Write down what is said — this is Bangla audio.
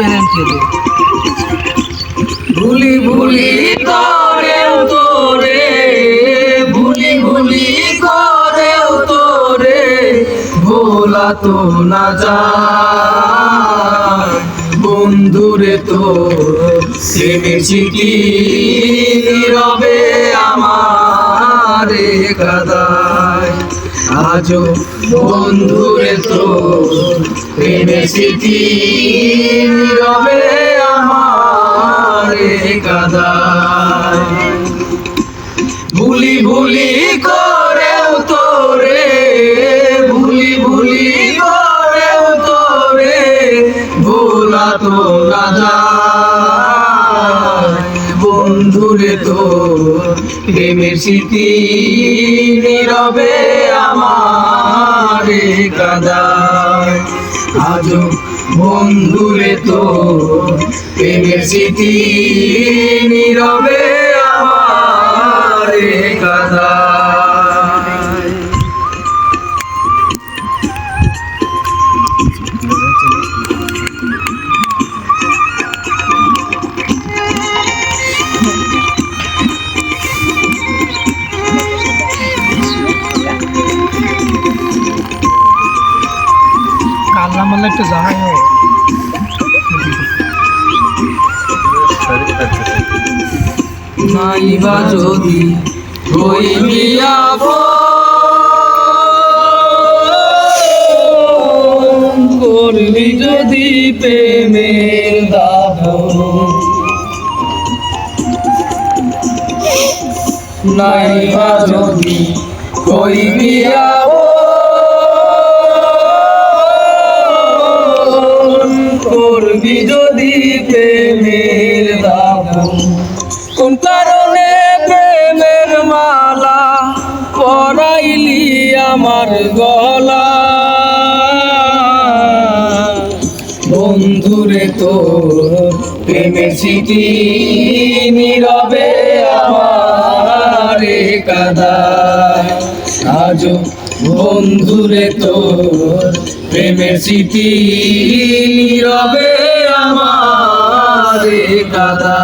পেরেন্টে ভুলি ভুলি করেও তোরে, ভুলি ভুলি করেও তোরে, ভোলা তো না যায় বন্ধুরে তো সেমেছি কি নীরবে আমারে কাদায় আজও বন্ধুরে তো প্রেমে স্মৃতি নীরবে আমারে কাদায়। ভুলি ভুলি করেও তোরে, ভুলি ভুলি করেও তোরে, ভোলা তো না বন্ধুরে তো? প্রেমের স্মৃতি নীরবে আমার কাদায়। আজও বন্ধুরে তো প্রেমের স্মৃতি নীরবে মাল্লা একটু হোক নাইবা যদি হইবিয়া করবি যদি প্রেমের দাহন নাইবা যদি হইবিয়া করবি যদি প্রেমের দাহন কোন কারণে প্রেমের মালা পরাইলি আমার গলা? বন্ধুরে তো প্রেমের স্মৃতি নীরবে আমারে কাদা আজ বন্ধুরে তো প্রেমের স্মৃতি নীরবে আমারে কাদা